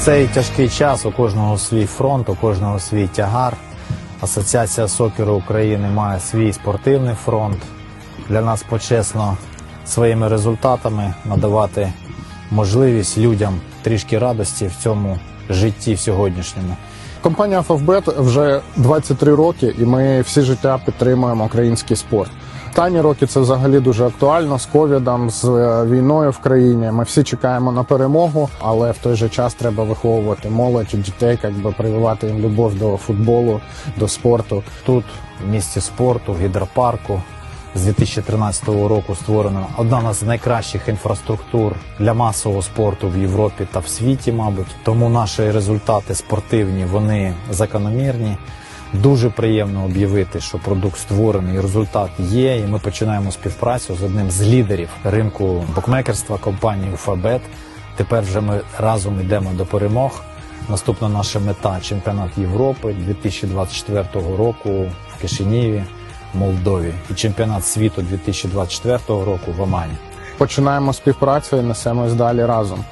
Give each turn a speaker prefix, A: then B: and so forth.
A: цей тяжкий час у кожного свій фронт, у кожного свій тягар. Асоціація сокеру України має свій спортивний фронт. Для нас почесно своїми результатами надавати можливість людям трішки радості в цьому житті в сьогоднішньому.
B: Компанія FFBet вже 23 роки, і ми всі життя підтримуємо український спорт. Останні роки це взагалі дуже актуально з ковідом, з е, війною в країні. Ми всі чекаємо на перемогу, але в той же час треба виховувати молодь, дітей, якби прививати їм любов до футболу, до спорту.
A: Тут, в місті спорту, в гідропарку, з 2013 року створена одна з найкращих інфраструктур для масового спорту в Європі та в світі, мабуть. Тому наші результати спортивні вони закономірні. Дуже приємно об'явити, що продукт створений, результат є. І ми починаємо співпрацю з одним з лідерів ринку букмекерства компанії Уфабет. Тепер вже ми разом йдемо до перемог. Наступна наша мета чемпіонат Європи 2024 року в Кишинєві, Молдові, і чемпіонат світу 2024 року в Омані.
B: Починаємо співпрацю і несемось далі разом.